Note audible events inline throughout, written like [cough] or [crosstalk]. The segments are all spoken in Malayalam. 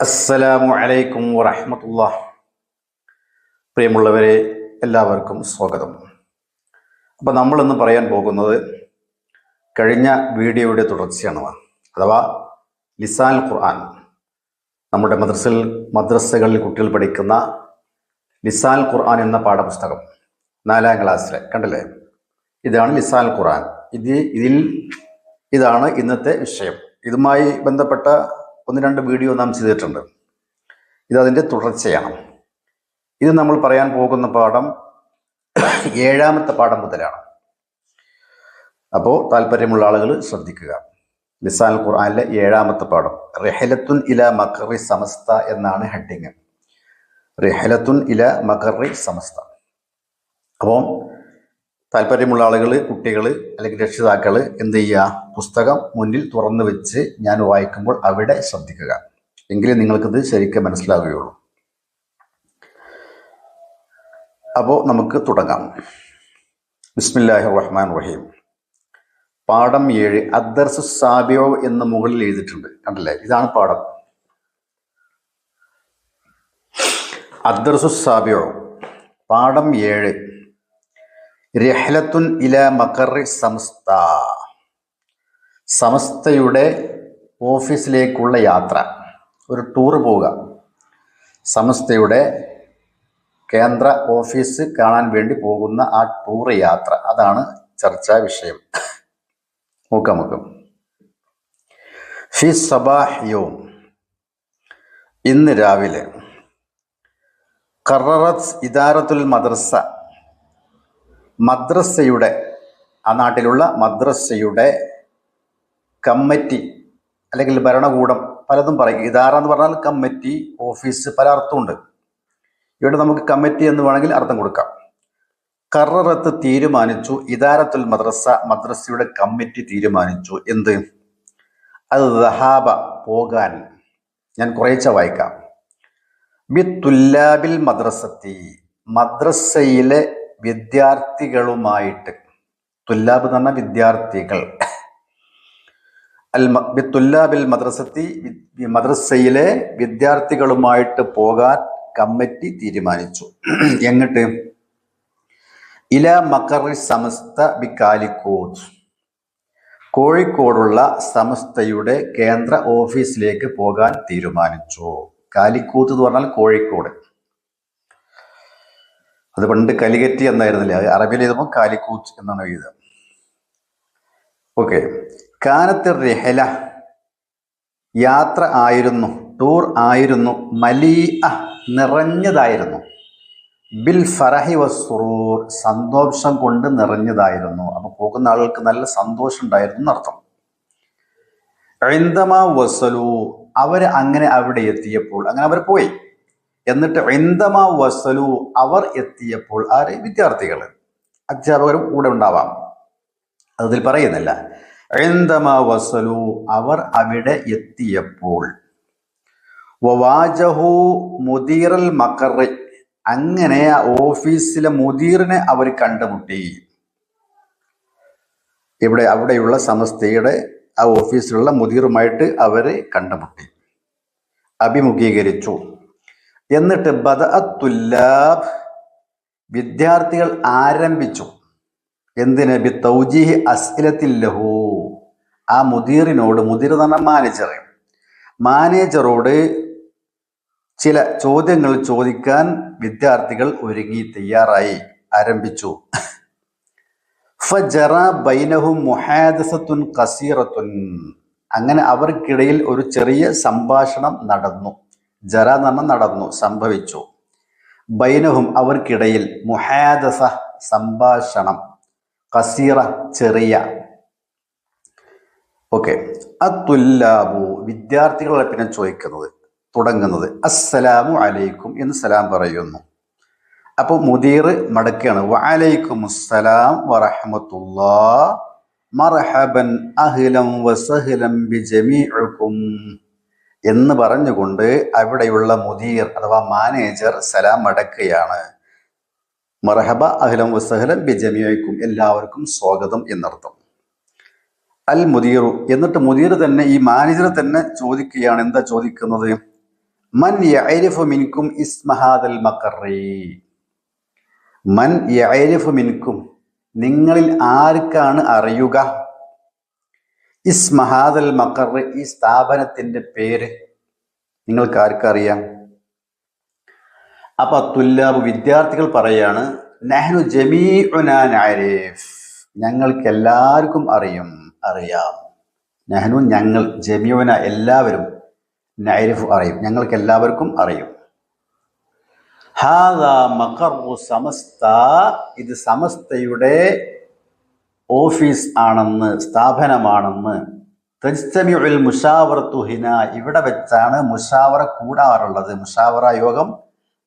അസ്സലാമു അലൈക്കും വറഹമത്തുള്ള പ്രിയമുള്ളവരെ എല്ലാവർക്കും സ്വാഗതം. അപ്പോൾ നമ്മളിന്ന് പറയാൻ പോകുന്നത് കഴിഞ്ഞ വീഡിയോയുടെ തുടർച്ചയാണ്. അഥവാ ലിസാൻ ഖുർആൻ. നമ്മുടെ മദ്രസയിൽ മദ്രസകളിൽ കുട്ടികൾ പഠിക്കുന്ന ലിസാൻ ഖുർആൻ എന്ന പാഠപുസ്തകം നാലാം ക്ലാസ്സിലെ കണ്ടല്ലേ? ഇതാണ് ലിസാൻ ഖുർആൻ. ഇത് ഇതിൽ ഇതാണ് ഇന്നത്തെ വിഷയം. ഇതുമായി ബന്ധപ്പെട്ട ഒന്ന് രണ്ട് വീഡിയോ നാം ചെയ്തിട്ടുണ്ട്. ഇതതിന്റെ തുടർച്ചയാണ്. ഇത് നമ്മൾ പറയാൻ പോകുന്ന പാഠം ഏഴാമത്തെ പാഠം മുതലാണ്. അപ്പോൾ താല്പര്യമുള്ള ആളുകൾ ശ്രദ്ധിക്കുക. ലിസാൻ ഖുർആാനിലെ ഏഴാമത്തെ പാഠം. റെഹലത്തുൻ ഇല മക്കറി സമസ്ത എന്നാണ് ഹെഡിങ്. റെഹലത്തുൻ ഇല മക്കറി സമസ്ത. അപ്പോൾ താല്പര്യമുള്ള ആളുകൾ കുട്ടികൾ അല്ലെങ്കിൽ രക്ഷിതാക്കൾ എന്ത് ചെയ്യുക? പുസ്തകം മുന്നിൽ തുറന്നു വെച്ച് ഞാൻ വായിക്കുമ്പോൾ അവിടെ ശ്രദ്ധിക്കുക. എങ്കിലേ നിങ്ങൾക്കിത് ശരിക്കും മനസ്സിലാവുകയുള്ളൂ. അപ്പോൾ നമുക്ക് തുടങ്ങാം. ബിസ്മില്ലാഹി റഹ്മാൻ റഹീം പാഠം ഏഴ് അദ്ദർസു സാബിയോ എന്ന് മുകളിൽ എഴുതിയിട്ടുണ്ട്. കണ്ടല്ലേ? ഇതാണ് പാഠം. അദ്ദർസു സാബിയോ. പാഠം ഏഴ് രഹ്ലത്തുൻ ഇല മക്കറി സമസ്ത. സമസ്തയുടെ ഓഫീസിലേക്കുള്ള യാത്ര ഒരു ടൂർ പോവുക. സമസ്തയുടെ കേന്ദ്ര ഓഫീസ് കാണാൻ വേണ്ടി പോകുന്ന ആ ടൂർ യാത്ര അതാണ് ചർച്ചാ വിഷയം. നോക്കാം നമുക്ക് ഫി സബാഹ്യോം ഇന്ന് രാവിലെ. കററത്ത് ഇദാറത്തുൽ മദ്രസ മദ്രസയുടെ ആ നാട്ടിലുള്ള മദ്രസയുടെ കമ്മിറ്റി അല്ലെങ്കിൽ ഭരണകൂടം പലതും പറയും. ഇതാറ എന്ന് പറഞ്ഞാൽ കമ്മിറ്റി ഓഫീസ് പല അർത്ഥമുണ്ട്. ഇവിടെ നമുക്ക് കമ്മിറ്റി എന്ന് വേണമെങ്കിൽ അർത്ഥം കൊടുക്കാം. കററത്ത് തീരുമാനിച്ചു. ഇദാരത്തുൽ മദ്രസ മദ്രസയുടെ കമ്മിറ്റി തീരുമാനിച്ചു. എന്ത്? അത് ദഹാബ പോകാൻ. ഞാൻ കുറേച്ച വായിക്കാം. ബി തുല്ലാബിൽ മദ്രസത്തി. മദ്രസയിലെ വിദ്യാർത്ഥികളുമായിട്ട് തുല്ലാബ് എന്ന് പറഞ്ഞാൽ വിദ്യാർത്ഥികൾ. അൽ തുല്ലാബിൽ മദ്രസത്തി മദ്രസയിലെ വിദ്യാർത്ഥികളുമായിട്ട് പോകാൻ കമ്മിറ്റി തീരുമാനിച്ചു. എങ്ങട്ട്? ഇല മക്കറി സമസ്ത ബി കോഴിക്കോടുള്ള സമസ്തയുടെ കേന്ദ്ര ഓഫീസിലേക്ക് പോകാൻ തീരുമാനിച്ചു. കാലിക്കൂത്ത് എന്ന് പറഞ്ഞാൽ കോഴിക്കോട്. അത് പണ്ട് കലികറ്റി എന്നായിരുന്നില്ല? അറബിയിൽ എഴുതുമ്പോൾ കാലിക്കൂത്ത് എന്നാണ് എഴുതുക. ഓക്കെ. കാനത്ത് റിഹല. യാത്ര ആയിരുന്നു ടൂർ ആയിരുന്നു മലീ നിറഞ്ഞതായിരുന്നു. ബിൽ ഫറഹി വസ്റൂർ സന്തോഷം കൊണ്ട് നിറഞ്ഞതായിരുന്നു. അപ്പൊ പോകുന്ന ആളുകൾക്ക് നല്ല സന്തോഷം ഉണ്ടായിരുന്നു എന്നർത്ഥം. എന്തമാ വസലു അവർ അങ്ങനെ അവിടെ എത്തിയപ്പോൾ അങ്ങനെ അവർ പോയി. എന്നിട്ട് എന്തമാ വസലു അവർ എത്തിയപ്പോൾ ആര്? വിദ്യാർത്ഥികൾ അധ്യാപകരും കൂടെ ഉണ്ടാവാം. അതിൽ പറയുന്നില്ല. എന്തമാ വസലു അവർ അവിടെ എത്തിയപ്പോൾ. വവാജഹു മുദീറൽ മക്കറി അങ്ങനെ ആ ഓഫീസിലെ മുദീറിനെ അവർ കണ്ടുമുട്ടി. ഇവിടെ അവിടെയുള്ള സമസ്തയുടെ ആ ഓഫീസിലുള്ള മുദീറുമായിട്ട് അവരെ കണ്ടുമുട്ടി. അഭിമുഖീകരിച്ചു. എന്നിട്ട് ബദഅത്തുല്ലാബ് വിദ്യാർത്ഥികൾ ആരംഭിച്ചു. എന്തിന്? ബി തൗജീഹി അസ്ലത്തില്ലഹു ആ മുദീറിനോട് മുദീർ പറഞ്ഞ മാനേജർ മാനേജറോട് ചില ചോദ്യങ്ങൾ ചോദിക്കാൻ വിദ്യാർത്ഥികൾ ഒരുങ്ങി തയ്യാറായി ആരംഭിച്ചു. ഫജറ മുഹാദസത്തുൻ അങ്ങനെ അവർക്കിടയിൽ ഒരു ചെറിയ സംഭാഷണം നടന്നു. ജറ നടന്നു സംഭവിച്ചു. ബൈനഹും അവർക്കിടയിൽ മുഹാദസ സംഭാഷണം കസീറ ചെറിയ. ഓക്കെ. അത്തുല്ലാബു വിദ്യാർത്ഥികളെ പിന്നെ ചോദിക്കുന്നത് തുടങ്ങുന്നത്. അസ്സലാമു അലൈക്കും എന്ന് സലാം പറയുന്നു. അപ്പോൾ മുദീർ മടക്കുകയാണ്. വലൈക്കും അസ്സലാം വറഹമത്തുല്ലാ മർഹബൻ അഹ്ലം വസഹ്ലം ബിജമീഉക്കും എന്ന് പറഞ്ഞുകൊണ്ട് അവിടെയുള്ള മുദീർ അഥവാ മാനേജർ സലാം അടക്കുകയാണ്. മർഹബ അഹ്ലം വസഹ്ലം ബിജമീഉക്കും എല്ലാവർക്കും സ്വാഗതം എന്നർത്ഥം. അൽ മുദീറു എന്നിട്ട് മുദീർ തന്നെ ഈ മാനേജർ തന്നെ ചോദിക്കുകയാണ് എന്താ ചോദിക്കുന്നത്? മൻ യഅരിഫു മിൻകും ഇസ്മഹാദൽ മക്കറി മൻ യഅരിഫു മിൻകും നിങ്ങളിൽ ആർക്കാണ് അറിയുക? ഇസ്മഹാദൽ മക്കർ ഈ സ്ഥാപനത്തിന്റെ പേര് നിങ്ങൾക്ക് ആർക്കറിയാം? അപ്പൊ തുല്ലാബ് വിദ്യാർത്ഥികൾ പറയാണ് നെഹ്നു ജമീഉനാരിഫ് ഞങ്ങൾക്ക് എല്ലാവർക്കും അറിയും അറിയാം. നെഹ്നു ഞങ്ങൾ ജമീഉന എല്ലാവരും നൈരിഫ് അറിയും ഞങ്ങൾക്ക് എല്ലാവർക്കും അറിയും. ഹാദാ മഖറു സമസ്ത ഇത് സമസ്തയുടെ ഓഫീസ് ആണെന്ന് സ്ഥാപനമാണെന്ന്. തജ്തമിഉൽ മുഷാവറത്തു ഹിന ഇവിടെ വെച്ചാണ് മുഷാവറ കൂടാറുള്ളത്. മുഷാവറ യോഗം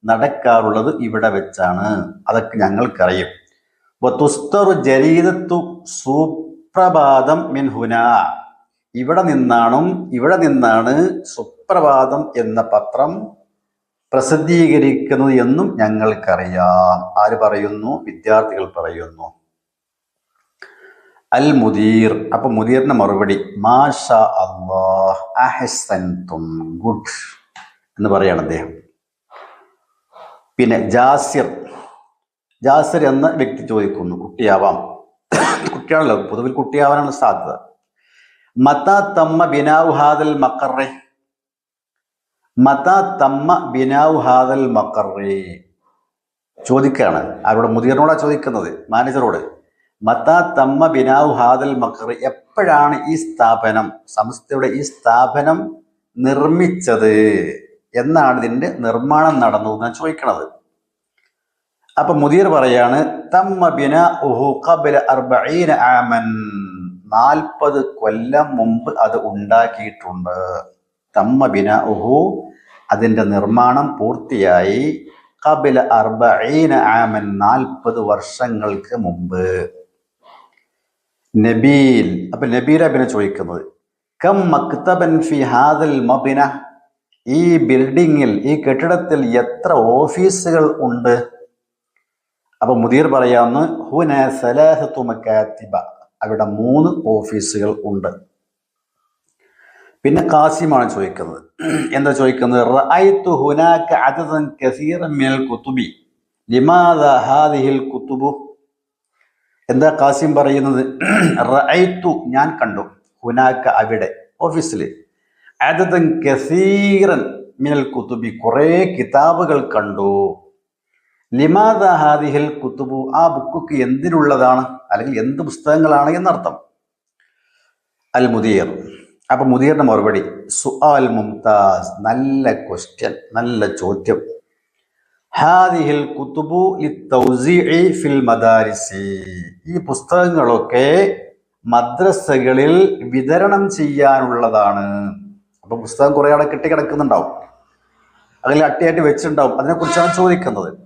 നടക്കാറുള്ളത് ഇവിടെ വെച്ചാണ്. അതൊക്കെ ഞങ്ങൾക്കറിയും. വതുസ്തറു ജരീദത്തു സുപ്രഭാതം മിൻ ഹുന. ഇവിടെ നിന്നാണും ഇവിടെ നിന്നാണ് സുപ്രഭാതം എന്ന പത്രം പ്രസിദ്ധീകരിക്കുന്നത് എന്നും ഞങ്ങൾക്കറിയാം. ആര് പറയുന്നു? വിദ്യാർത്ഥികൾ പറയുന്നു. അൽ മുദീർ അപ്പൊ മുദീറിന്റെ മറുപടി മാഷ അള്ളാഹ് ഗുഡ് എന്ന് പറയാണ് അദ്ദേഹം. പിന്നെ ജാസിർ. ജാസിർ എന്ന വ്യക്തി ചോദിക്കുന്നു കുട്ടിയാവാം. കുട്ടിയാണല്ലോ പൊതുവിൽ കുട്ടിയാവാനാണ് സാധ്യത. മത തമ്മ ബിനാവ് ഹാദൽ മക്കറെ മത തമ്മ ബിനാവ് ഹാദൽ മക്കറെ ചോദിക്കുകയാണ്. ആരോട്? മുതിർന്നോടാ ചോദിക്കുന്നത് മാനേജറോട്. മത തമ്മ ബിനാവ് ഹാദൽ മക്കർ എപ്പോഴാണ് ഈ സ്ഥാപനം സംസ്ഥയുടെ ഈ സ്ഥാപനം നിർമ്മിച്ചത് എന്നാണ് ഇതിന്റെ നിർമ്മാണം നടന്നത് എന്ന് ചോദിക്കണത്. അപ്പൊ മുദീർ പറയാണ് തമ്മ ബിന ഉഹു കബിൽ അർബീന ആമൻ. നാൽപ്പത് കൊല്ലം മുമ്പ് അത് ഉണ്ടാക്കിയിട്ടുണ്ട്. തമ്മ ബിന ഉഹു അതിന്റെ നിർമ്മാണം പൂർത്തിയായി. കബില അർബഈന ആമൻ നാൽപ്പത് വർഷങ്ങൾക്ക് മുമ്പ്. നബീൽ. അപ്പൊ നബീല പിന്നെ ചോദിക്കുന്നത് കം മക്തബൻ ഫി ഹാദൽ മബിന? ഈ ബിൽഡിങ്ങിൽ ഈ കെട്ടിടത്തിൽ എത്ര ഓഫീസുകൾ ഉണ്ട്? അപ്പൊ മുദീർ പറയാന്ന് ഹുന സലാഹത്തു അവിടെ മൂന്ന് ഓഫീസുകൾ ഉണ്ട്. പിന്നെ കാസിമാണ് ചോദിക്കുന്നത് എന്താ ചോദിക്കുന്നത്? റഅയ്തു ഹുനാക അദദൻ കസീറൻ മിനൽ കുതുബി ലിമാദ ഹാദിഹിൽ കുതുബു? എന്താ കാസിം പറയുന്നത്? [clears throat] റൈത്തു ഞാൻ കണ്ടു. ഹുനാക്ക അവിടെ ഓഫീസിൽ അദദൻ കസീറൻ മിനൽ കുത്തുബി കുറേ കിതാബുകൾ കണ്ടു. ലിമാദ ഹാദിഹൽ കുത്തുബു ആ ബുക്കൊക്കെ എന്തിനുള്ളതാണ്? അല്ലെങ്കിൽ എന്ത് പുസ്തകങ്ങളാണ് എന്നർത്ഥം. അൽ മുദീർ. അപ്പൊ മുദീറിന്റെ മറുപടി സുആൽ മുംതാസ് നല്ല ക്വസ്റ്റ്യൻ നല്ല ചോദ്യം. ഹാദിഹിൽ കുത്തുബു ഫിൽ മദാരിസി. ഈ പുസ്തകങ്ങളൊക്കെ മദ്രസകളിൽ വിതരണം ചെയ്യാനുള്ളതാണ്. അപ്പൊ പുസ്തകം കുറെ അവിടെ കെട്ടിക്കിടക്കുന്നുണ്ടാവും അതിൽ അട്ടിയായിട്ട് വെച്ചിട്ടുണ്ടാവും. അതിനെക്കുറിച്ചാണ് ചോദിക്കുന്നത്.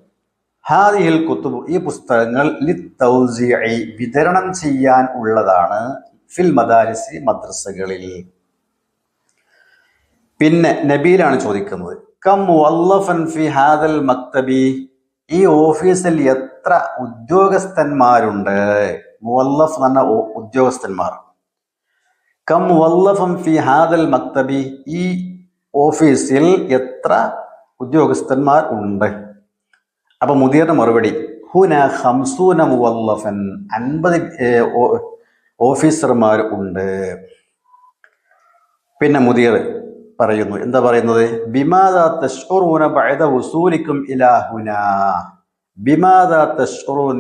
ഹാദിഹിൽ കുത്തുബു ഈ പുസ്തകങ്ങൾ ലിത്തൗസിഇ വിതരണം ചെയ്യാൻ ഉള്ളതാണ് ഫിൽ മദാരിസി മദ്രസകളിൽ. പിന്നെ നബീലാണ് ചോദിക്കുന്നത്. കം വല്ലഫൻ ഫി ഹാദൽ മക്തബി. ഈ ഓഫീസിൽ എത്ര ഉദ്യോഗസ്ഥന്മാരുണ്ട്? മുവല്ലഫ് എന്ന ഉദ്യോഗസ്ഥന്മാർ. കം വല്ലഫം ഫി ഹാദൽ മക്തബി. ഈ ഓഫീസിൽ എത്ര ഉദ്യോഗസ്ഥന്മാർ ഉണ്ട്? അപ്പൊ മുതിർന്ന മറുപടി. ഹുന ഹംസൂന മുവല്ലഫൻ. അൻപത് ഓഫീസർമാർ ഉണ്ട്. പിന്നെ മുദീർ പറയുന്നു. എന്താ പറയുന്നത്? ബിമാദ ബഅദ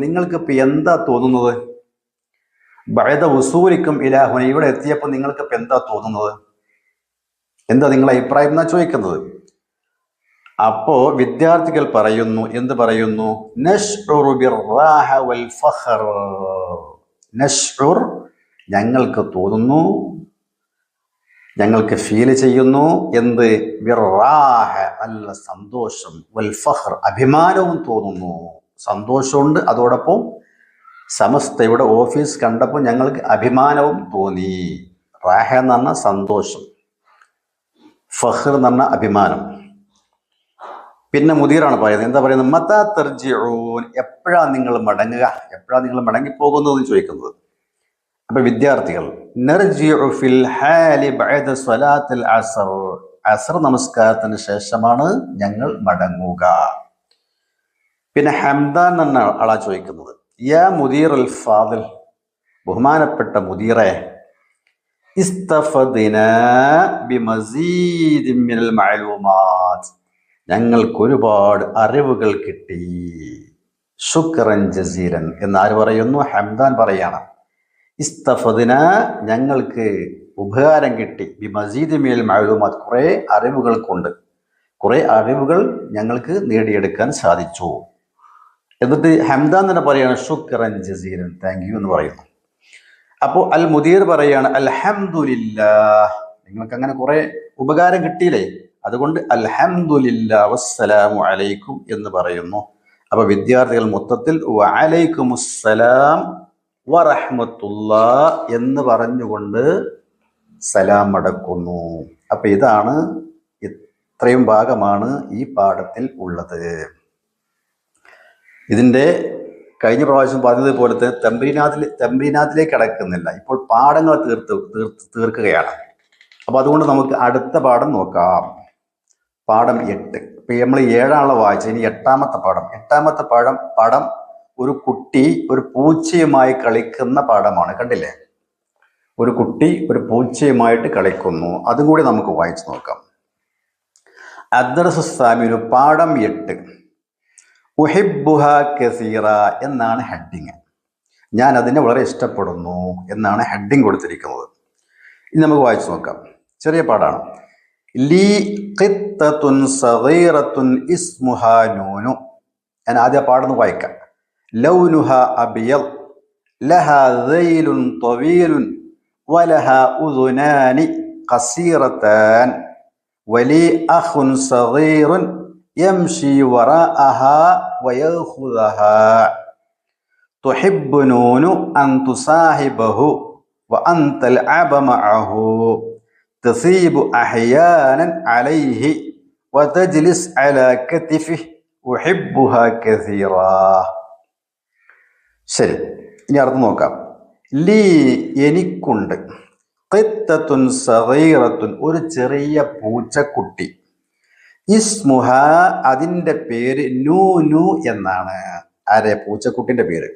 നിങ്ങൾക്ക് ഇപ്പൊ എന്താ തോന്നുന്നത്? ബഅദ വസൂലിക്കും ഇലാഹുന ഇവിടെ എത്തിയപ്പോൾ നിങ്ങൾക്ക് ഇപ്പൊ എന്താ തോന്നുന്നത്? എന്താ നിങ്ങൾ അഭിപ്രായം എന്നാ ചോദിക്കുന്നത്? അപ്പോ വിദ്യാർത്ഥികൾ പറയുന്നു എന്ത് പറയുന്നു? ഞങ്ങൾക്ക് തോന്നുന്നു ഞങ്ങൾക്ക് ഫീൽ ചെയ്യുന്നു എന്ത്? വിറാഹ നല്ല സന്തോഷം വൽഫഹർ അഭിമാനവും തോന്നുന്നു. സന്തോഷമുണ്ട്. അതോടൊപ്പം സമസ്തയുടെ ഓഫീസ് കണ്ടപ്പോൾ ഞങ്ങൾക്ക് അഭിമാനവും തോന്നി. റാഹ എന്ന് പറഞ്ഞാൽ സന്തോഷം. ഫഹർ എന്ന് പറഞ്ഞ അഭിമാനം. പിന്നെ മുദീറാണ് പറയുന്നത്. എന്താ പറയുന്നത്? മതാ തെർജിഊൻ. എപ്പോഴാണ് നിങ്ങൾ മടങ്ങുക? എപ്പോഴാണ് നിങ്ങൾ മടങ്ങിപ്പോകുന്നതെന്ന് ചോദിക്കുന്നത്? അപ്പൊ വിദ്യാർത്ഥികൾ ഫിൽ ഹാലി അസർ. അസർ നമസ്കാരത്തിന് ശേഷമാണ് ഞങ്ങൾ മടങ്ങുക. പിന്നെ ഹംദാൻ എന്ന ആളാ ചോദിക്കുന്നത്. യാ മുദീർ അൽ ഫാദിൽ. ബഹുമാനപ്പെട്ട മുദീറെ ഞങ്ങൾക്ക് ഒരുപാട് അറിവുകൾ കിട്ടി. ശുക്രൻ ജസീരൻ എന്നാര് പറയുന്നു? ഹംദാൻ പറയാണ്. ഇസ്തഫദിന ഞങ്ങൾക്ക് ഉപകാരം കിട്ടി. ബി മസീദ് മേൽ മഴലുമാത് കുറേ അറിവുകൾ കൊണ്ട് കുറേ അറിവുകൾ ഞങ്ങൾക്ക് നേടിയെടുക്കാൻ സാധിച്ചു. എന്നിട്ട് ഹംദാൻ തന്നെ പറയാണ് ശുക്രൻ ജസീരൻ താങ്ക് യു എന്ന് പറയുന്നു. അപ്പോൾ അൽ മുദീർ പറയാണ് അൽഹംദുലില്ലാ നിങ്ങൾക്ക് അങ്ങനെ കുറെ ഉപകാരം കിട്ടിയില്ലേ? അതുകൊണ്ട് അൽഹംദുലില്ലാ വസ്സലാമു അലൈക്കും എന്ന് പറയുന്നു. അപ്പൊ വിദ്യാർത്ഥികൾ മൊത്തത്തിൽ വഅലൈക്കുമുസ്സലാം വറഹ്മത്തുള്ള എന്ന് പറഞ്ഞുകൊണ്ട് സലാം അടക്കുന്നു അപ്പൊ ഇതാണ് ഇത്രയും ഭാഗമാണ് ഈ പാഠത്തിൽ ഉള്ളത്. ഇതിന്റെ കഴിഞ്ഞ പ്രാവശ്യം പറഞ്ഞതുപോലെ തന്നെ തമ്പീനാഥിൽ തമ്പീനാഥിലേക്ക് കടക്കുന്നില്ല. ഇപ്പോൾ പാഠങ്ങൾ തീർത്ത് തീർത്ത് തീർക്കുകയാണ്. അപ്പൊ അതുകൊണ്ട് നമുക്ക് അടുത്ത പാഠം നോക്കാം. പാഠം എട്ട്. ഇപ്പൊ നമ്മൾ ഏഴാണല്ലോ വായിച്ചത്. ഇനി എട്ടാമത്തെ പാഠം. എട്ടാമത്തെ പാഠം പാഠം ഒരു കുട്ടി ഒരു പൂച്ചയുമായി കളിക്കുന്ന പാഠമാണ് കണ്ടില്ലേ? ഒരു കുട്ടി ഒരു പൂച്ചയുമായിട്ട് കളിക്കുന്നു. അതും കൂടി നമുക്ക് വായിച്ചു നോക്കാം. അദ്രസുസ്സാമിനു പാഠം എട്ട്. ഉഹിബുഹ കസീറ എന്നാണ് ഹെഡിങ്. ഞാൻ അതിനെ വളരെ ഇഷ്ടപ്പെടുന്നു എന്നാണ് ഹെഡിങ് കൊടുത്തിരിക്കുന്നത്. ഇനി നമുക്ക് വായിച്ചു നോക്കാം. ചെറിയ പാടാണ് ലീ ഖിത്തത്തുൻ സഗീറത്തുൻ ഇസ്മുഹാനൂനു ഞാൻ ആദ്യ പാടുന്നു വായിക്കാം. لونها أبيض لها ذيل طويل ولها أذنان قصيرتان ولي أخ صغير يمشي وراءها ويأخذها. تحب نون أن تصاحبه وأن تلعب معه. تصيب أحيانا عليه وتجلس على كتفه أحبها كثيرا. ശരി ഇനി അർത്ഥം നോക്കാം. ലീ എനിക്കുണ്ട്. കിത്തത്തുൻ സറീറത്തുൻ ഒരു ചെറിയ പൂച്ചക്കുട്ടി. ഇസ്മുഹ അതിന്റെ പേര് നൂ നൂനു എന്നാണ്. ആരെ? പൂച്ചക്കുട്ടിന്റെ പേര്.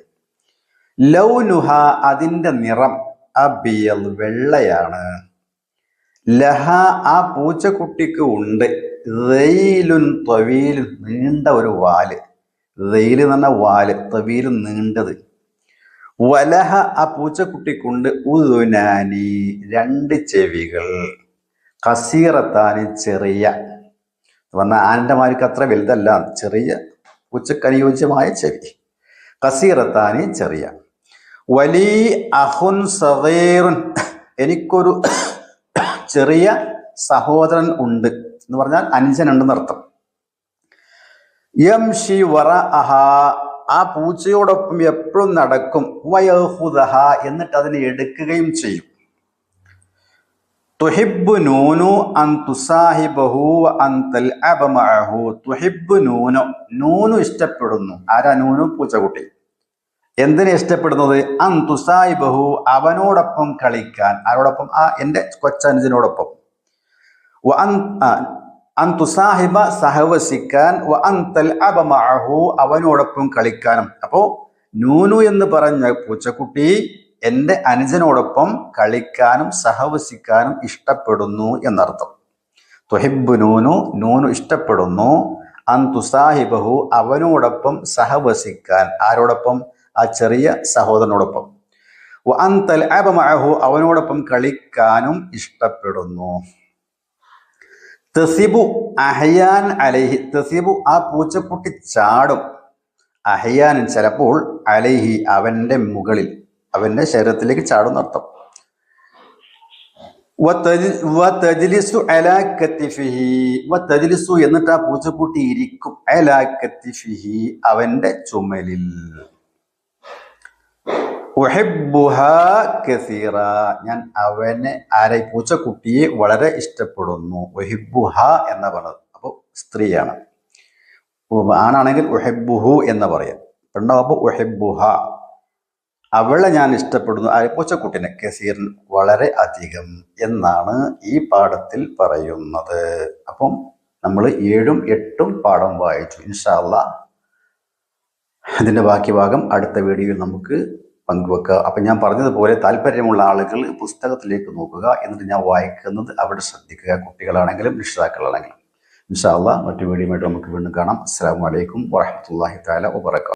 ലൗനുഹ അതിന്റെ നിറം അബിയൽ വെള്ളയാണ്. ലഹ ആ പൂച്ചക്കുട്ടിക്ക് ഉണ്ട്. റെയിലുൻ തൊവീലും നീണ്ട ഒരു വാൽ. റെയിൽ എന്ന് പറഞ്ഞാൽ വാൽ തവിയിൽ നീണ്ടത്. വലഹ ആ പൂച്ചക്കുട്ടിക്കുണ്ട് ഉദുനാനി രണ്ട് ചെവികൾ. കസീറത്താനി ചെറിയ. പറഞ്ഞാൽ ആനന്ദമാർക്ക് അത്ര വലുതല്ല ചെറിയ പൂച്ചക്കനുയോജ്യമായ ചെവി. കസീറത്താനി ചെറിയ. വലി അഹുൻ സവേറുൻ എനിക്കൊരു ചെറിയ സഹോദരൻ ഉണ്ട് എന്ന് പറഞ്ഞാൽ അനുജനുണ്ടെന്ന് അർത്ഥം യംഷി വറ അഹ. ആ പൂച്ചയോടൊപ്പം എപ്പോഴും നടക്കും. വയഹുദഹ എന്നിട്ട് അതിനെ എടുക്കുകയും ചെയ്യും. തുഹിബ് നൂനു അൻ തുസാഹിബഹു അൻ തൽ മഅഹു. തുഹിബ് നൂനു. നൂനു ഇഷ്ടപ്പെടുന്നു. ആരാ നൂനു? പൂച്ചകുട്ടി എന്തിനെ ഇഷ്ടപ്പെടുന്നത്? അൻ തുസാഹിബഹു അവനോടൊപ്പം കളിക്കാൻ. ആരോടൊപ്പം? ആ എന്റെ കൊച്ചനുജനോടൊപ്പം. വ സാഹിബ സഹവസിക്കാൻ മഅഹു അവനോടൊപ്പം കളിക്കാനും. അപ്പോ നൂനു എന്ന് പറഞ്ഞ പൂച്ചക്കുട്ടി എന്റെ അനുജനോടൊപ്പം കളിക്കാനും സഹവസിക്കാനും ഇഷ്ടപ്പെടുന്നു എന്നർത്ഥം. തുഹിബ് നൂനു നൂനു ഇഷ്ടപ്പെടുന്നു. അന്തു സാഹിബഹു അവനോടൊപ്പം സഹവസിക്കാൻ. ആരോടൊപ്പം? ആ ചെറിയ സഹോദരനോടൊപ്പം. അന്തൽ അബമാഹു അവനോടൊപ്പം കളിക്കാനും ഇഷ്ടപ്പെടുന്നു. തെസിബു അഹയാൻ അലൈഹി തെസിബു ആ പൂച്ചക്കുട്ടി ചാടും. അഹയാൻ ചിലപ്പോൾ അലൈഹി അവന്റെ മുകളിൽ അവന്റെ ശരീരത്തിലേക്ക് ചാടും അർത്ഥം എന്നിട്ട് ആ പൂച്ചക്കുട്ടി ഇരിക്കും. അവന്റെ ചുമലിൽ. കസീറ. ഞാൻ അവനെ ആരെ പൂച്ച കുട്ടിയെ വളരെ ഇഷ്ടപ്പെടുന്നു. ഒഹിബുഹ എന്ന പറഞ്ഞത് അപ്പോൾ സ്ത്രീയാണ്. ആണാണെങ്കിൽ ഒഹെബുഹു എന്ന് പറയാം. പെണ്ണാകുമ്പോൾ ഒഹെബുഹ അവളെ ഞാൻ ഇഷ്ടപ്പെടുന്നു. ആ പൂച്ചക്കുട്ടിനെ കസീറിൻ വളരെ അധികം എന്നാണ് ഈ പാഠത്തിൽ പറയുന്നത്. അപ്പം നമ്മൾ ഏഴും എട്ടും പാഠം വായിച്ചു. ഇൻഷാല്ല അതിന്റെ ബാക്കി ഭാഗം അടുത്ത വീഡിയോയിൽ നമുക്ക് പങ്കുവെക്കുക. അപ്പം ഞാൻ പറഞ്ഞതുപോലെ താല്പര്യമുള്ള ആളുകൾ പുസ്തകത്തിലേക്ക് നോക്കുക എന്നിട്ട് ഞാൻ വായിക്കുന്നത് അവിടെ ശ്രദ്ധിക്കുക. കുട്ടികളാണെങ്കിലും രക്ഷിതാക്കളാണെങ്കിലും. ഇൻഷാല്ല മറ്റു വീഡിയോയുമായിട്ട് നമുക്ക് വീണ്ടും കാണാം. അസ്സാം വലൈക്കും വാഹമത്തല്ലാഹി താല വബർക്കാത്തു